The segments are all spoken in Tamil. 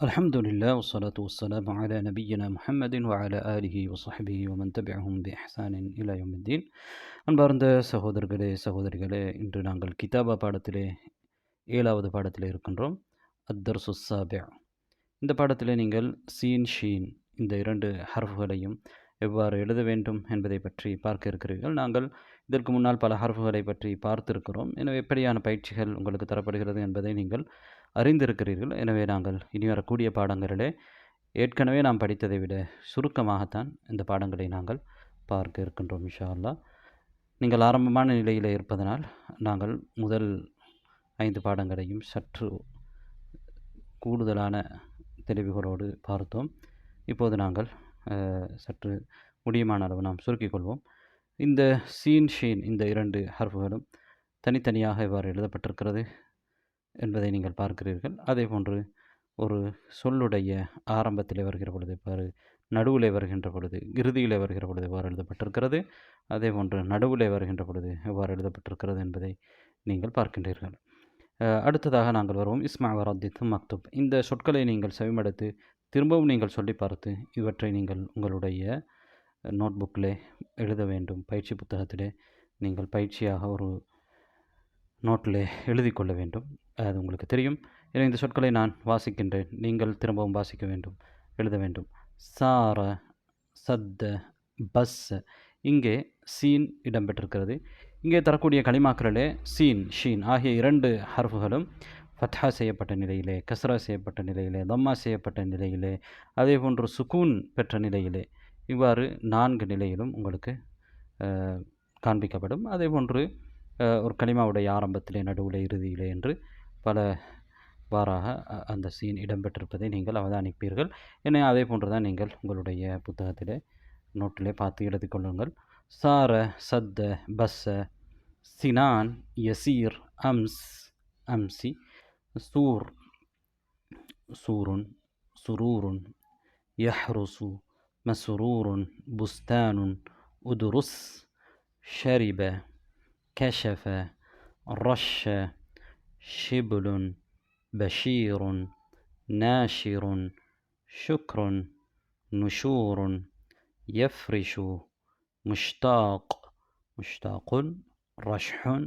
الحمد لله والصلاة والسلام على نبينا محمد وعلى آله وصحبه ومن تبعهم بإحسان إلى يوم الدين அன்பார்ந்த சகோதரர்களே சகோதரிகளே இன்று நாங்கள் கிதாபா பாடத்திலே ஏழாவது பாடத்திலே இருக்கின்றோம் அத்தர்சு சாபியா இந்த பாடத்திலே நீங்கள் சீன் ஷீன் இந்த இரண்டு ஹர்ஃபுகளையும் எவ்வாறு எழுத வேண்டும் என்பதை பற்றி பார்க்க இருக்கிறீர்கள். நாங்கள் இதற்கு முன்னால் பல ஹர்ஃபுகளை பற்றி பார்த்திருக்கிறோம். எனவே எப்படியான பயிற்சிகள் உங்களுக்கு தரப்படுகிறது என்பதை நீங்கள் அறிந்திருக்கிறீர்கள். எனவே நாங்கள் இனி வரக்கூடிய பாடங்களிலே ஏற்கனவே நாம் படித்ததை விட சுருக்கமாகத்தான் இந்த பாடங்களை நாங்கள் பார்க்க இருக்கின்றோம் இன்ஷா அல்லாஹ் நீங்கள் ஆரம்பமான நிலையில் இருப்பதனால் நாங்கள் முதல் ஐந்து பாடங்களையும் சற்று கூடுதலான தெளிவுகளோடு பார்த்தோம். இப்போது நாங்கள் சற்று முடியுமான அளவு நாம் சுருக்கிக் கொள்வோம் இந்த சீன் ஷீன் இந்த இரண்டு ஹர்ஃபுகளும் தனித்தனியாக எவ்வாறு எழுதப்பட்டிருக்கிறது என்பதை நீங்கள் பார்க்கிறீர்கள். அதே போன்று ஒரு சொல்லுடைய ஆரம்பத்திலே வருகிற பொழுது இவ்வாறு நடுவிலே வருகின்ற பொழுது இறுதியிலே வருகிற பொழுது எவ்வாறு எழுதப்பட்டிருக்கிறது. அதே போன்று நடுவிலே வருகின்ற பொழுது எவ்வாறு எழுதப்பட்டிருக்கிறது என்பதை நீங்கள் பார்க்கின்றீர்கள். அடுத்ததாக நாங்கள் வருவோம். இஸ்மா வரத்தி மக்துப். இந்த சொற்களை நீங்கள் செவிமடுத்து திரும்பவும் நீங்கள் சொல்லி பார்த்து இவற்றை நீங்கள் உங்களுடைய நோட்புக்கிலே எழுத வேண்டும். பயிற்சி புத்தகத்திலே நீங்கள் பயிற்சியாக ஒரு நோட்டில் எழுதி கொள்ள வேண்டும். அது உங்களுக்கு தெரியும். எனவே இந்த சொற்களை நான் வாசிக்கின்றேன். நீங்கள் திரும்பவும் வாசிக்க வேண்டும் எழுத வேண்டும். சார சத்த பஸ். இங்கே சீன் இடம்பெற்றிருக்கிறது. இங்கே தரக்கூடிய களிமாக்களிலே சீன் ஷீன் ஆகிய இரண்டு ஹர்ஃபுகளும் ஃபத்ஹா செய்யப்பட்ட நிலையிலே கஸ்ரா செய்யப்பட்ட நிலையிலே தம்மா செய்யப்பட்ட நிலையிலே அதே போன்று சுக்கூன் பெற்ற நிலையிலே இவ்வாறு நான்கு நிலையிலும் உங்களுக்கு காண்பிக்கப்படும். அதே போன்று ஒரு கனிமாவுடைய ஆரம்பத்திலே நடுவில் இறுதியிலே என்று பல வாராக அந்த சீன் இடம்பெற்றிருப்பதை நீங்கள் அவதானிப்பீர்கள். எனவே அதே போன்று தான் நீங்கள் உங்களுடைய புத்தகத்திலே நோட்டிலே பார்த்து எழுதி கொள்ளுங்கள். சார சத்த பஸ்ஸ சினான் யசீர் அம்ஸ் அம்சி سور سور سرور يحرس مسرور بستان أدرس شرب كشف رش شبل بشير ناشر شكر نشور يفرش مشتاق مشتاق رشح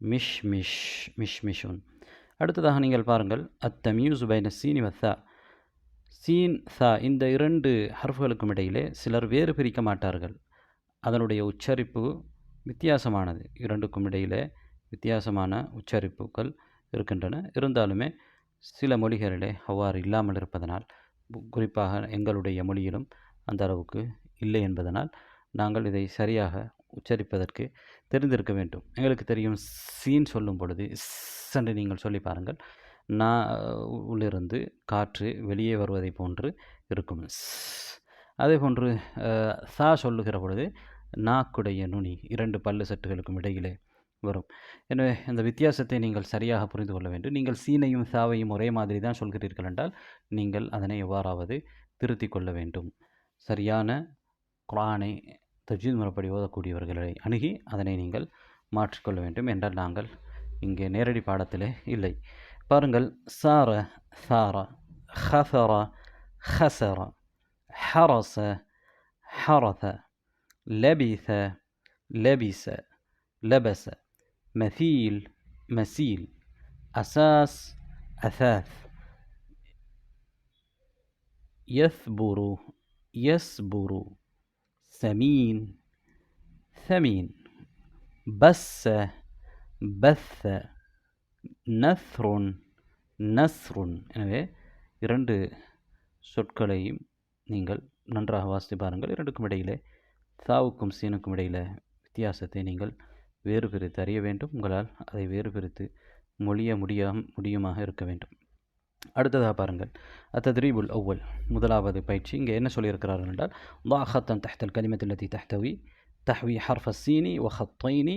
مشمش مشمش. அடுத்ததாக நீங்கள் பாருங்கள் அத்தமியூசு பைன சீனி வத்தா சீன் சா இந்த இரண்டு ஹர்ஃபுகளுக்கும் இடையிலே சிலர் வேறு பிரிக்க மாட்டார்கள். அதனுடைய உச்சரிப்பு வித்தியாசமானது. இரண்டுக்கும் இடையிலே வித்தியாசமான உச்சரிப்புகள் இருக்கின்றன. இருந்தாலுமே சில மொழிகளிலே அவ்வாறு இல்லாமல் இருப்பதனால் குறிப்பாக எங்களுடைய மொழியிலும் அந்த அளவுக்கு இல்லை என்பதனால் நாங்கள் இதை சரியாக உச்சரிப்பதற்கு தெரிந்திருக்க வேண்டும். எங்களுக்கு தெரியும் சீன் சொல்லும் பொழுது சென்று என்று நீங்கள் சொல்லி பாருங்கள். நான் உள்ளிருந்து காற்று வெளியே வருவதை போன்று இருக்கும். ஸ். அதே போன்று சா சொல்லுகிற பொழுது நாக்குடைய நுனி இரண்டு பல்லு சட்டுகளுக்கும் இடையிலே வரும். எனவே இந்த வித்தியாசத்தை நீங்கள் சரியாக புரிந்து கொள்ள வேண்டும். நீங்கள் சீனையும் சாவையும் ஒரே மாதிரி தான் சொல்கிறீர்கள் என்றால் நீங்கள் அதனை எவ்வாறாவது திருத்திக் கொள்ள வேண்டும். சரியான குரானை தஜீத் முறைப்படி ஓதக்கூடியவர்களை அணுகி அதனை நீங்கள் மாற்றிக்கொள்ள வேண்டும் என்றால் நாங்கள் இங்கே நேரடி பாடத்திலே இல்லை பாருங்கள் சார சார ஹசர ஹசர ஹரச ஹரத لبث لبس لبس مثيل مسيل أساس أثاث يثبر يسبر سمين ثمين بس بث نثر نثر எனவே இரண்டு சொற்களையும் நீங்கள் நன்றாக வாசித்து பாருங்கள் இரண்டுக்கும் இடையிலே சாவுக்கும் சீனுக்கும் இடையில வித்தியாசத்தை நீங்கள் வேறு பிரித்து அறிய வேண்டும் உங்களால் அதை வேறு பிரித்து மொழிய முடியாம முடியுமாக இருக்க வேண்டும் அடுத்ததாக பாருங்கள். அத்தத்ரீபுல் அவ்வல் முதலாவது பயிற்சி. இங்கே என்ன சொல்லியிருக்கிறார்கள் என்றால் வாஹத்தன் தஹ்தல் கலிமத்தில்லத்தி தஹ்தவி தஹ்வி ஹர்ஃப சீனி வஹத்தைனி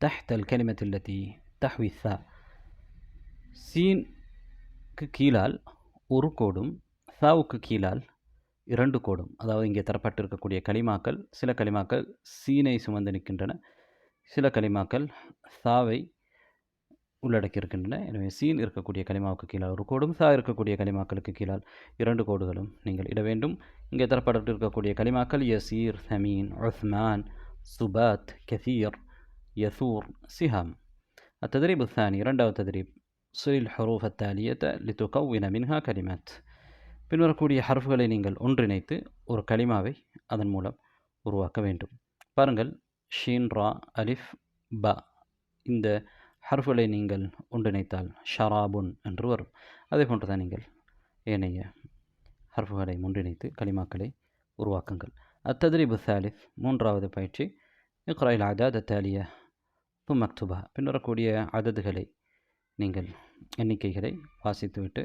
தஹ்தல் கலிமத்தில்லத்தி தஹ்வி சா சீனுக்கு கீழால் ஒரு கோடும் சாவுக்கு கீழால் இரண்டு கோடும். அதாவது இங்கே தரப்பட்டிருக்கக்கூடிய களிமாக்கள் சில களிமாக்கள் சீனை சுமந்து நிற்கின்றன சில களிமாக்கள் சாவை உள்ளடக்கி இருக்கின்றன எனவே சீன் இருக்கக்கூடிய கலிமாவுக்கு கீழால் ஒரு கோடும் சா இருக்கக்கூடிய கலிமாக்களுக்கு கீழால் இரண்டு கோடுகளும் நீங்கள் இட வேண்டும் இங்கே தரப்பட்டு இருக்கக்கூடிய கலிமாக்கள் யசீர் சமீன் உஸ்மான் சுபாத் கசீர் யசூர் சிஹாம் التدريب الثاني இரண்டாவது تدريب صل الحروف التالية لتكون منها كلمات பின்வரக்கூடிய ஹர்ஃப்களை நீங்கள் ஒன்றிணைத்து ஒரு கலிமாவை அதன் மூலம் உருவாக்க வேண்டும் பாருங்கள் ஷீன் ரா அலிஃப் ப இந்த ஹர்ஃப்களை நீங்கள் ஒன்றிணைத்தால் ஷராபுன் என்று வரும். அதே போன்று தான் நீங்கள் ஏனைய ஹர்ஃபுகளை ஒன்றிணைத்து களிமாக்களை உருவாக்குங்கள். அத்தத்ரீபு சாலிஃப் மூன்றாவது பயிற்சி. இக்ராயில் அதாத தாலிய துமக்துபா பின்வரக்கூடிய அததுகளை நீங்கள் எண்ணிக்கைகளை வாசித்துவிட்டு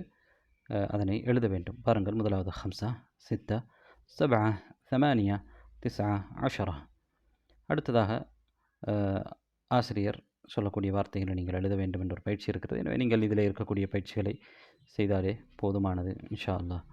அதனை எழுத வேண்டும். பாருங்கள் முதலாவது ஹம்சா சித்தா சபா சமானியா திசா அஷரா. அடுத்ததாக ஆசிரியர் சொல்லக்கூடிய வார்த்தைகளை நீங்கள் எழுத வேண்டும் என்ற ஒரு பயிற்சி இருக்கிறது. எனவே நீங்கள் இதில் இருக்கக்கூடிய பயிற்சிகளை செய்தாலே போதுமானது இன்ஷா அல்லாஹ்.